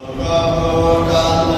Oh, God,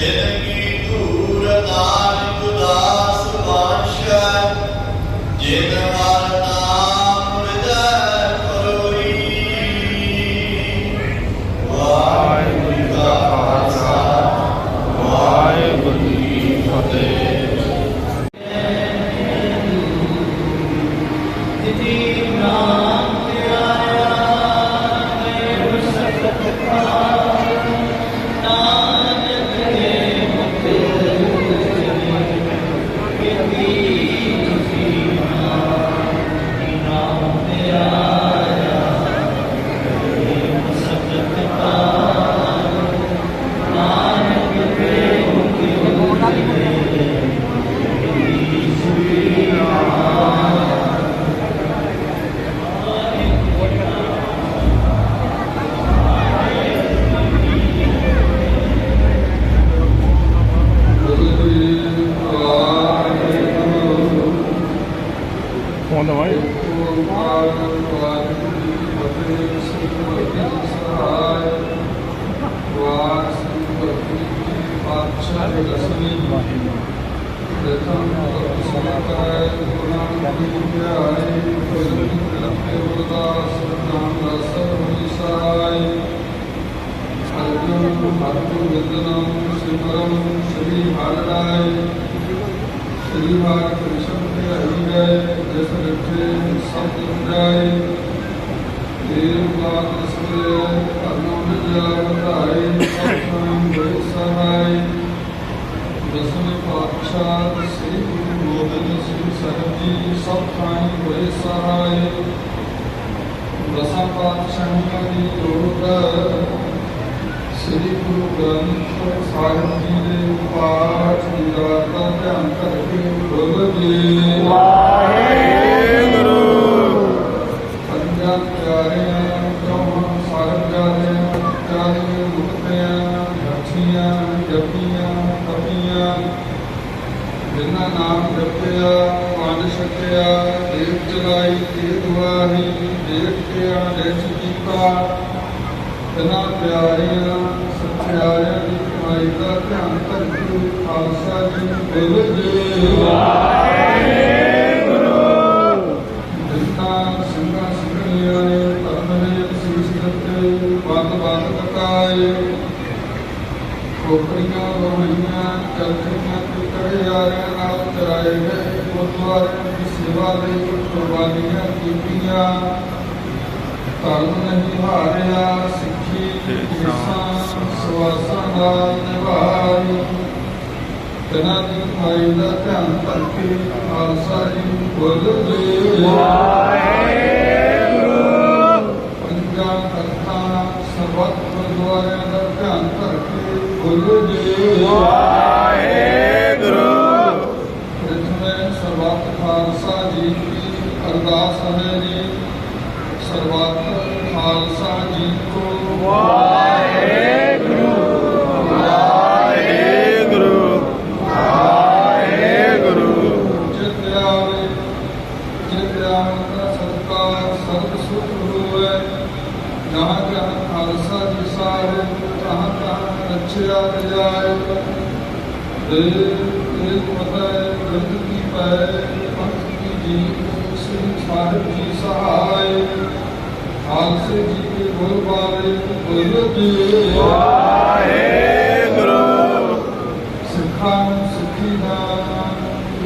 Yeah. الله ਸਭਾਈ ਹੋਏ ਸਹਾਈ ਦਸਾਂ ਪਾਤਸ਼ਾਹਾਂ ਦੀ ਲੋੜ ਸ੍ਰੀ ਗੁਰੂ ਗ੍ਰੰਥ ਸਾਹਿਬ ਜੀ ਦੇ ਪਾਠ ਦੀ ਰਾਤ ਦਾ ਧਿਆਨ ਕਰਕੇ ਬੋਲਦੇ ਵਾਹਿਗੁਰੂ। ਜਿਨ੍ਹਾਂ ਨਾਮ ਜਪਿਆ, ਮਨ ਛਕਿਆ ਦੇਵ ਚਲਾਈ ਦੇਵ ਵਾਹੀ ਦੇਖ ਕੇ ਅਨੇਕ ਕੀਤਾ ਤਨਾ ਪਿਆਰਿਆ, ਸਤਿਆਰਿਆ ਦੀ ਕਮਾਈ ਦਾ ਧਿਆਨ ਧਰਤੀ ਖਾਲਸਾ ਜੀ ਬਿਲ ਜੀ ਵਾਹਿਗੁਰੂ ਜਿਨ੍ਹਾਂ ਸਿੰਘਾਂ ਸਿੰਘਣੀਆਂ ਨੇ ਧਰਮਰੇ ਤੇ ਕੜਿਆਰਿਆਂ ਨਾਲ ਚਰਾਏ ਗਏ ਗੁਰਦੁਆਰਿਆਂ ਦੀ ਸੇਵਾ ਲਈ ਕੁਰਬਾਨੀਆਂ ਕੀਤੀਆਂ ਧਰਮ ਨਹੀਂ ਹਾਰਿਆ ਸਿੱਖੀ ਕਿਸਾਨ ਸਵਾਸਾਂ ਨਾਲ ਨਿਭਾਈ ਤਨਾ ਦੀ ਮਾਈ ਦਾ ਧਿਆਨ ਕਰਕੇ ਖਾਲਸਾ ਜੀ ਨੂੰ ਬੋਲਦੇ ਪੰਜਾਂ ਤਖਤਾਂ ਸਰਬੱਤ ਗੁਰਦੁਆਰਿਆਂ ਦਾ ਕਰਕੇ ਬੋਲਦੇ ਪ੍ਰਥਮੇ ਸਰਬੱਤ ਖਾਲਸਾ ਜੀ ਕੀ ਅਰਦਾਸ ਹੈ ਜੀ। ਸਰਬੱਤ ਖਾਲਸਾ ਜੀ ਕੋ ਜਿਤ ਆਵੇ ਜਿਤ ਆਵੇ ਦਾ ਸਤਕਾਰ ਸਰਬ ਸੁਖ ਹੋਵੇ। ਜਹਾਂ ਜਹਾਂ ਖਾਲਸਾ ਜੀ ਜਹਾਂ ਜਹਾਂ ਰਚਿਆ ਦੇ ਦੇ ਪਤਾ ਗੰਦ ਕੀ ਪੈ ਪੰਥ ਕੀ ਜੀ ਸ੍ਰੀ ਸਾਹਿਬ ਜੀ ਸਹਾਇ ਖਾਲਸੇ ਜੀ ਕੇ ਗੁਰ ਬਾਰੇ ਬੋਲ ਦੇ ਸਿੱਖਾਂ ਨੂੰ ਸਿੱਖੀ ਦਾ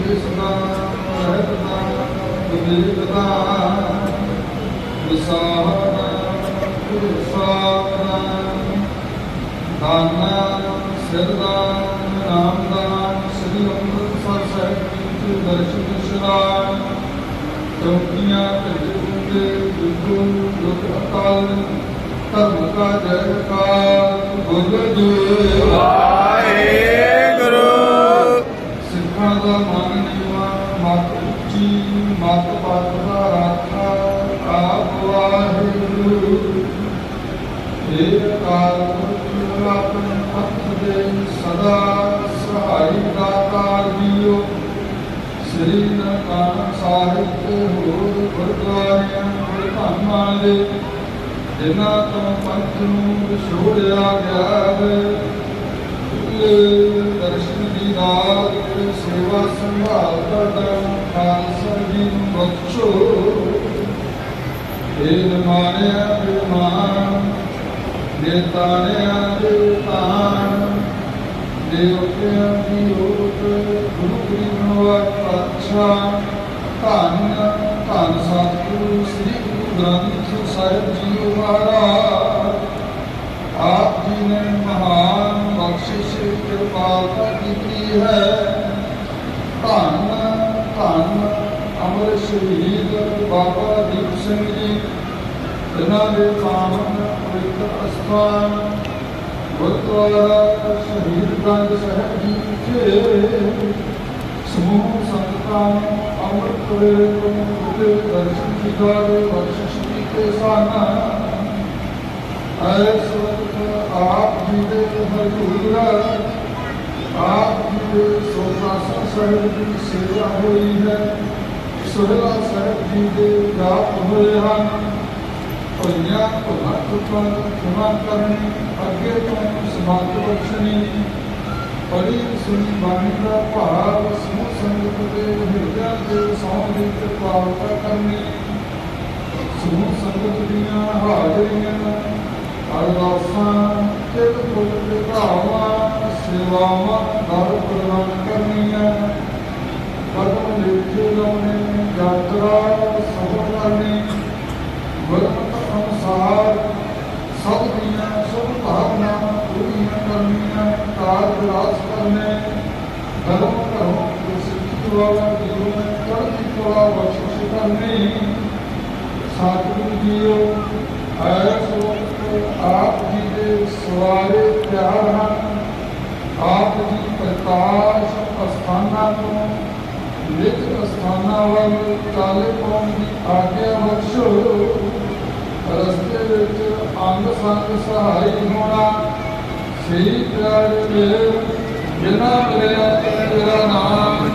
ਇਸ ਦਾ ਰਹਿਤ ਦਾ ਵਿਵੇਕ ਦਾ ਵਿਸਾਹ ਦਾ ਵਿਸਾਹ ਦਾ ਦਾਨਾ ਸਿਰ ਦਾ ਨਾਮ ਦਾ ਸ੍ਰੀ ਅੰਮ੍ਰਿਤਸਰ ਸਾਹਿਬ ਜੀ ਦਰਸ਼ਨ ਇਸ਼ਨਾਨ ਚੌਕੀਆਂ ਭੇਜੂਗੇ ਗੁਰੂ ਲੋਕ ਅਕਾਲ ਧਰਮ ਕਾ ਜੈਕਾਰ ਬੋਲ ਜੀ। ਸਿੱਖਾਂ ਦਾ ਮਨ ਨੀਵਾ ਮਤ ਉੱਚੀ ਮਤ ਪਤ ਦਾ ਰਾਖਾ ਆਪ ਵਾਹਿਗੁਰੂ। ਇਹ ਅਕਾਲ ਪੁਰਖ ਦੇ ਸਦਾ ਸਹਾਈ ਦਾਤਾਰ ਜੀਓ। ਸ੍ਰੀ ਨਨਕਾਣਾ ਸਾਹਿਬ ਤੇ ਹੋਰ ਗੁਰਦੁਆਰਿਆਂ ਗੁਰਧਾਮਾਂ ਦੇ ਜਿਨ੍ਹਾਂ ਤੋਂ ਪੰਥ ਨੂੰ ਵਿਛੋੜਿਆ ਗਿਆ ਹੈ। ਦਰਸ਼ਨ ਦੀ ਦਾਤ ਸੇਵਾ ਸੰਭਾਲ ਕਰਦਾ ਖਾਲਸਾ ਜੀ ਨੂੰ ਬਖਸ਼ੋ। ਇਹ ਮਾਨਿਆ ਬਿਮਾਨ ਦੇ ਤਾਣਿਆ ਦੇ ਤਾਣ ਦੇਵਤਿਆਂ ਦੀ ਓਟ ਗੁਰੂ ਗ੍ਰੰਥ ਪਾਤਸ਼ਾ ਧੰਨ ਧੰਨ ਸਤਿਗੁਰੂ ਸ੍ਰੀ ਗੁਰੂ ਗ੍ਰੰਥ ਸਾਹਿਬ ਜੀ ਮਹਾਰਾਜ ਆਪ ਜੀ ਨੇ ਮਹਾਨ ਬਖਸ਼ਿਸ਼ ਕਿਰਪਾਲਤਾ ਕੀਤੀ ਹੈ ਧੰਨ ਧੰਨ ਅਮਰ ਸ਼ਹੀਦ ਬਾਬਾ ਦੀਪ ਸਿੰਘ ਜੀ ਇਹਨਾਂ ਦੇ ਪਾਵਨ ਪਵਿੱਤਰ ਅਸਥਾਨ ਗੁਰਦੁਆਰਾ ਸ਼ਹੀਦ ਗੰਜ ਸਾਹਿਬ ਜੀ ਵਿਖੇ ਸਮੂਹ ਸੰਗਤਾਂ ਅੰਮ੍ਰਿਤ ਵੇਲੇ ਤੋਂ ਉਤੇ ਦਰਸ਼ਨ ਦੀਦਾਰੇ ਬਖਸ਼ਿਸ਼ ਕੀਤੇ ਸਨ ਐਸ ਵਕਤ ਆਪ ਜੀ ਦੇ ਹਜ਼ੂਰ ਆਪ ਜੀ ਦੇ ਸੋਸਾਸਨ ਸਾਹਿਬ ਦੀ ਸੇਵਾ ਹੋਈ ਹੈ। ਸੁਹਲਾ ਸਾਹਿਬ ਜੀ ਦੇ ਜਾਪ ਹੋਏ ਹਨ। ਭਈਆਂ ਭੁਲਾ ਤੁਪਨ ਖਿਮਾ ਕਰਨੀ। ਅੱਗੇ ਤੋਂ ਸਮਾਤ ਬਖਸ਼ਣੀ ਬੜੀ ਸੁਣੀ, ਬਾਣੀ ਦਾ ਭਾਵ, ਸਮੂਹ ਸੰਗਤ ਦੇ ਹਿਰਦਿਆਂ ਦੇ ਸੌਂ ਦੀ ਕਿਰਪਾਲਤਾ ਕਰਨੀ। ਸਮੂਹ ਸੰਗਤ ਦੀਆਂ ਹਾਜ਼ਰੀਆਂ, ਅਰਦਾਸਾਂ ਕਿਤ ਫੁੱਲ ਦੇ ਭਾਵਾਂ, ਸੇਵਾਵਾਂ ਦਰ ਪ੍ਰਦਾਨ ਕਰਨੀਆਂ। ਕਦਮ ਲਿਖੇ ਲਾਉਣੇ, ਯਾਤਰਾ ਸਫਲ ਕਰਨੀ। ਗੁਰਮਤਿ ਅਨੁਸਾਰ ਸਭ ਦੀਆਂ ਸਭ ਪੂਰੀਆਂ ਕਰਨੀਆਂ ਕਾਰਜ ਰਾਸ ਕਰਨੇ। ਧਰਮ ਕਰੋ ਸਿੱਖੀ ਵਾਲਾ ਜੀਵਨ ਚੜ੍ਹਦੀ ਕਲਾ ਬਖਸ਼ਿਸ਼ ਕਰਨੀ ਸਤਿਗੁਰੂ ਜੀਓ ਐਸ ਆਪ ਜੀ ਦੇ ਸਵਾਰੇ ਪਿਆਰ ਹਨ। ਆਪ ਜੀ ਪ੍ਰਕਾਸ਼ ਅਸਥਾਨਾਂ ਤੋਂ, ਨਿਤ ਅਸਥਾਨਾਂ ਵੱਲ ਚਾਲੇ ਪਾਉਣ ਦੀ ਆਗਿਆ ਬਖਸ਼ੋ। ਰਸਤੇ ਵਿੱਚ ਅੰਗ ਸੰਗ ਸਹਾਇਕ ਹੋਣਾ। ਸ੍ਰੀ ਪਿਆਰ ਮੇਰੇ ਜਿਨਾ ਮਿਲਿਆ ਤੇਰਾ ਨਾਮ